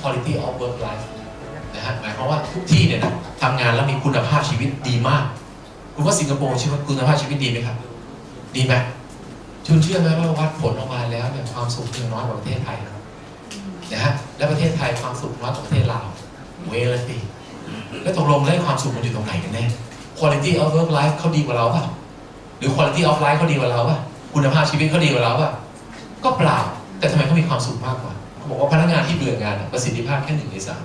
Quality of work life นะฮะหมายความว่าทุกที่เนี่ยนะทำงานแล้วมีคุณภาพชีวิตดีมากคุณว่าสิงคโปร์ชื่อว่าคุณภาพชีวิตดีไหมครับ ดีไหมคุณเชื่อไหมว่าวัดผลออกมาแล้วเนี่ยความสุขยังน้อยกว่าประเทศไทยนะครับนะฮะและประเทศไทยความสุขน้อยกว่าประเทศลาวเวละสิแล้วตกลงเรื่องความสุขมันอยู่ตรงไหนกันแน่ quality of work life เขาดีกว่าเราป่ะหรือ quality of life เขาดีกว่าเราป่ะคุณภาพชีวิตเขาดีกว่าเราป่ะก็เปล่าแต่ทำไมเขามีความสุขมากกว่า บอกว่าพนักงานที่เบื่องานประสิทธิภาพแค่หนึ่งในสาม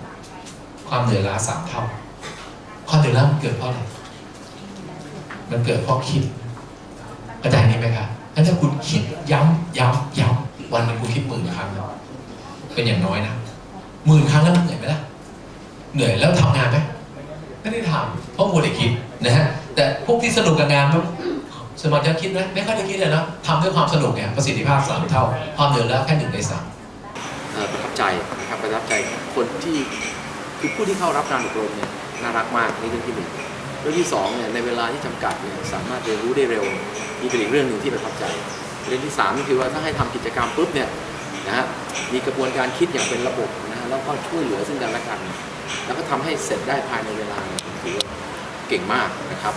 ความเหนื่อยล้าสามเท่าความเหนื่อยล้ามันเกิดเพราะอะไรมันเกิดเพราะคิดเข้าใจนี้ไหมครับงั้นถ้าคุณคิดย้ำย้ำย้ำวันหนึงคุณคิดหมื่นครั้งเป็นอย่างน้อยนะหมื่นครั้งแล้วมันเหนื่อยไหมล่ะเหนื่อยแล้วทำงานไหมไม่ได้ทำเพราะมัวแต่คิดนะฮะแต่พวกที่สนุกกับงานมันสมองจะคิดไหมไม่ค่อยได้คิดเลยนะทำด้วยความสนุกเนี่ยประสิทธิภาพสามเท่า ความเหนื่อยแล้วแค่หนึ่งในสาม ประทับใจนะครับประทับใจคนที่คือผู้ที่เข้ารับการอบรมเนี่ยน่ารักมากนี่เรื่องที่หนึ่งเรื่องที่สองเนี่ยในเวลาที่จำกัดเนี่ยสามารถเรียนรู้ได้เร็วนี่เป็นอีกเรื่องหนึ่งที่ประทับใจเรื่องที่สามก็คือว่าถ้าให้ทำกิจกรรมปุ๊บเนี่ยนะฮะมีกระบวนการคิดอย่างเป็นระบบนะฮะแล้วก็ช่วยเหลือซึ่งกันและกัน แล้วก็ทำให้เสร็จได้ภายในเวลาเนี่ยถือว่าเก่งมากนะครับ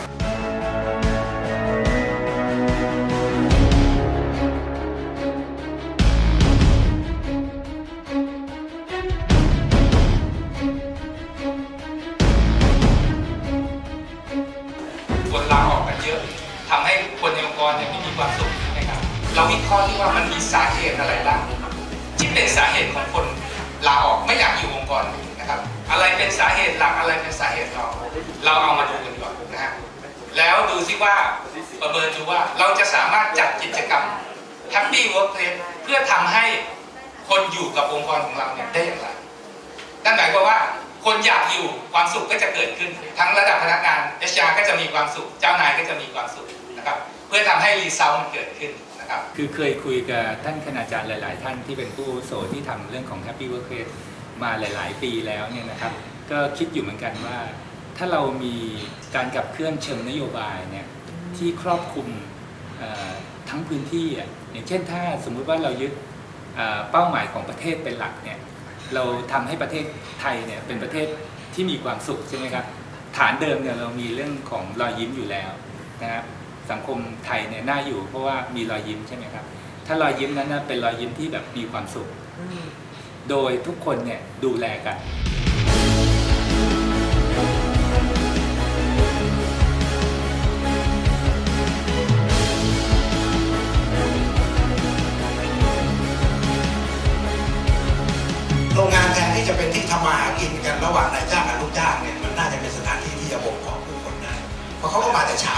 ทำให้คนในองค์กรเนี่ยไม่มีความสุขนะครับเราวิเคราะห์ที่ว่ามันมีสาเหตุอะไรบ้างที่เป็นสาเหตุของคนลาออกไม่อยากอยู่องค์กรนะครับ อะไรเป็นสาเหตุหลักอะไรเป็นสาเหตุรองเราเอามาดูกันก่อนนะฮะแล้วดูซิว่าประเมินดูว่าเราจะสามารถจัดกิจกรรม Happy Workplace เพื่อทำให้คนอยู่กับองค์กรของเราเนี่ยได้อย่างไรนั่นหมายความว่า คนอยากอยู่ความสุขก็จะเกิดขึ้น ทั้งระดับพนักงาน HR ก็จะมีความสุข เจ้านายก็จะมีความสุขนะครับเพื่อทำให้รีเซลมันเกิดขึ้นนะครับคือเคยคุยกับท่านคณาจารย์หลาย ๆ ท่านที่เป็นผู้อาวุโสที่ทำเรื่องของ Happy Workplace มาหลาย ๆ ปีแล้วเนี่ยนะครับ ก็คิดอยู่เหมือนกันว่า ถ้าเรามีการขับเคลื่อนเชิงนโยบายเนี่ยที่ครอบคลุมทั้งพื้นที่อะอย่างเช่นถ้าสมมุติว่าเรายึดเป้าหมายของประเทศเป็นหลักเนี่ย เราทำให้ประเทศไทยเนี่ยเป็นประเทศที่มีความสุขใช่ไหมครับฐานเดิมเนี่ยเรามีเรื่องของรอยยิ้มอยู่แล้วนะครับสังคมไทยเนี่ยน่าอยู่เพราะว่ามีรอยยิ้มใช่ไหมครับ ถ้ารอยยิ้มนั้นนะเป็นรอยยิ้มที่แบบมีความสุข โดยทุกคนเนี่ยดูแลกัน โรงงานแทนที่จะเป็นที่ทำมาหากินกันระหว่างนายจ้างกับลูกจ้างเนี่ยมันน่าจะเป็นสถานที่ที่จะบ่มเพาะผู้คนได้เพราะเขาก็มาแต่เช้า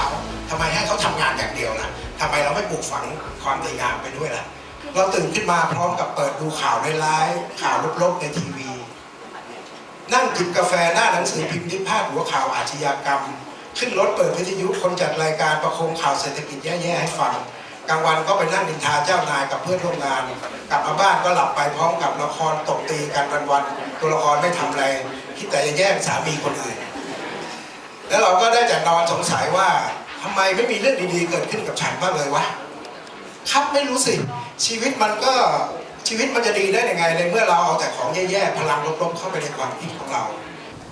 ทำไมให้เขาทำงานอย่างเดียวล่ะทำไมเราไม่ปลูกฝังความดีงามไปด้วยล่ะ เราตื่นขึ้นมาพร้อมกับเปิดดูข่าวร้ายๆข่าวลบๆในทีวี นั่งจิบกาแฟหน้าหนังสือพิมพ์ที่พาดหัวข่าวอาชญากรรม ขึ้นรถเปิดวิทยุคนจัดรายการประคมข่าวเศรษฐกิจแย่ๆให้ฟัง กลางวันก็ไปนั่งนินทาเจ้านายกับเพื่อนร่วมงาน กลับมาบ้านก็หลับไปพร้อมกับละครตบตีกันวันๆตัวละครไม่ทำอะไรคิดแต่จะแย่งสามีคนอื่นแล้วเราก็ได้แต่นอนสงสัยว่าทำไมไม่มีเรื่องดีๆเกิดขึ้นกับฉันบ้างเลยวะครับไม่รู้สิ ชีวิตมันก็ชีวิตมันจะดีได้ยังไงในเมื่อเราเอาแต่ของแย่ๆพลังลบๆเข้าไปในความคิดของเรา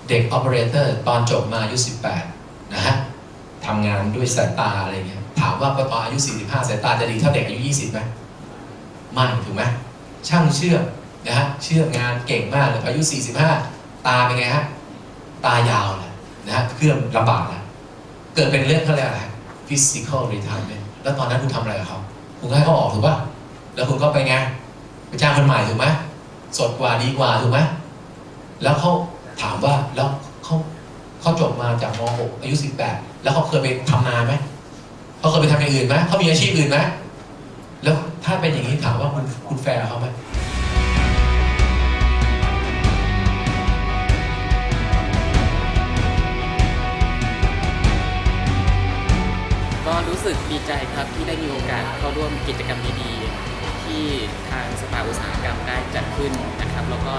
เด็ก o อ e r a t o r ตอนจบมาอายุ18นะฮะทำงานด้วยสายตาอะไรเงี้ย ถามว่าตอนอายุ 45 สายตาจะดีเท่าเด็กอายุ 20ไหมไม่ถูกไหมช่างเชื่อมนะฮะเชื่อมงานเก่งมากเลยพอายุ 45 ตาเป็นไงฮะตายาวเลยนะฮะเครื่องลำบากนะเกิดเป็นเรื่องเขาเรียกอะไร physical retirement แล้วตอนนั้นคุณทำอะไรกับเขาคุณให้เขาออกถูกป่ะแล้วคุณก็ไปไงไปจ้างคนใหม่ถูกไหมสดกว่าดีกว่าถูกไหมแล้วเขาถามว่าแล้วเขาเขาจบมาจากม .6 อายุ 18 แล้วเขาเคยไปทำนาไหม เขาเคยไปทำอย่างอื่นไหมเขามีอาชีพอื่นไหมแล้วถ้าเป็นอย่างนี้ถามว่าคุณคุณแฟร์เขาไหมก็รู้สึกดีใจครับที่ได้มีโอกาสเข้าร่วมกิจกรรมดีๆ ที่ทางสภาอุตสาหกรรมได้จัดขึ้นนะครับ แล้วก็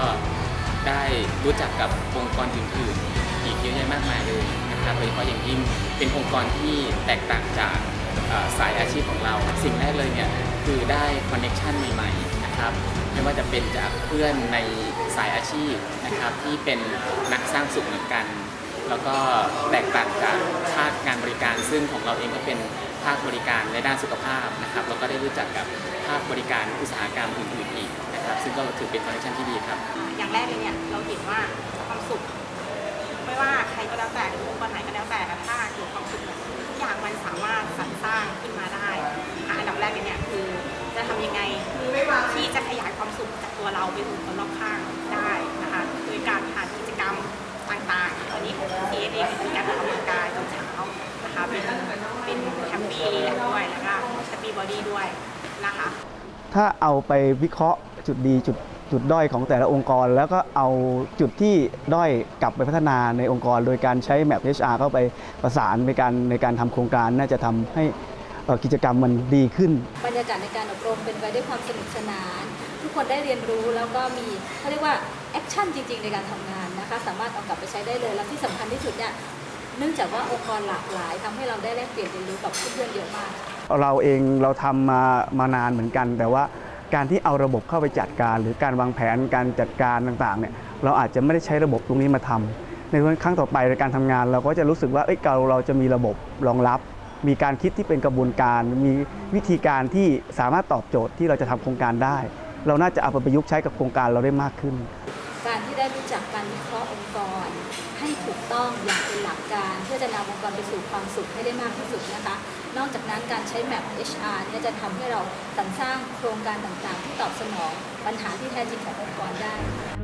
ได้รู้จักกับองค์กรอื่นๆ อีกเยอะแยะมากมายเลย นะครับโดยเฉพาะอย่างยิ่งเป็นองค์กรที่แตกต่างจากสายอาชีพของเรา สิ่งแรกเลยเนี่ยคือได้คอนเน็ชันใหม่ๆนะครับไม่ว่าจะเป็นจากเพื่อนในสายอาชีพนะครับที่เป็นนักสร้างสุขเหมือนกัน แล้วก็แตกต่างจากภาคงานบริการ ซึ่งของเราเองก็เป็นภาคบริการในด้านสุขภาพนะครับแล้วก็ได้รู้จักกับภาคบริการอุตสาหกรรมอื่นๆอีกนะครับซึ่งก็ถือเป็นคอนเนคชั่นที่ดีครับอย่างแรกเลยเนี่ยเราเห็นว่าความสุข ไม่ว่าใครก็แล้วแต่หรือองค์กรไหนก็แล้วแต่ถ้าเกิดความสุขทุกอย่างมันสามารถสรรสร้างขึ้นมาได้อะอันดับแรกเลยเนี่ยคือจะทำยังไงที่จะขยายความสุขจากตัวเราไปถึงคนรอบข้างได้นะคะโดยการผ่านกิจกรรมต่างๆวันนี้ของ c s เองเป็นการออกกำลังกายตอนเช้านะคะเป็นเป็นแฮปปี้และด้วยแล้วก็แฮปปี้บอดี้ด้วยนะคะถ้าเอาไปวิเคราะห์จุดดีจุด จุดด้อยของแต่ละองค์กร แล้วก็เอาจุดที่ด้อยกลับไปพัฒนาในองค์กร โดยการใช้แมป HR เข้าไปประสานในการในการทำโครงการน่าจะทำให้เอ่อกิจกรรมมันดีขึ้น บรรยากาศในการอบรมเป็นไปด้วยความสนุกสนาน ทุกคนได้เรียนรู้แล้วก็มีเขาเรียกว่าแอคชั่นจริง ๆ ในการทำงานนะคะ สามารถเอากลับไปใช้ได้เลย และที่สำคัญที่สุดเนี่ยเนื่องจากว่าองค์กรหลากหลายทำให้เราได้แลกเปลี่ยนเรียนรู้กับเพื่อนๆเยอะมาก เราเองเราทำมามานานเหมือนกัน แต่ว่า การที่เอาระบบเข้าไปจัดการ หรือการวางแผนการจัดการต่างๆเนี่ยเราอาจจะไม่ได้ใช้ระบบตรงนี้มาทำในวันครั้งต่อไปในการทำงาน เราก็จะรู้สึกว่าเอ้ยเราเราจะมีระบบรองรับ มีการคิดที่เป็นกระบวนการ มีวิธีการที่สามารถตอบโจทย์ที่เราจะทำโครงการได้ เราน่าจะเอาไปประยุกต์ใช้กับโครงการเราได้มากขึ้น การที่ได้รู้จักการวิเคราะห์องค์กร ให้ถูกต้องอย่างเป็นหลักการ เพื่อจะนำองค์กรไปสู่ความสุขให้ได้มากที่สุดนะคะ นอกจากนั้นการใช้แมป HR เนี่ยจะทำให้เราสรรสร้างโครงการต่างๆ ที่ตอบสนองปัญหาที่แท้จริงขององค์กรได้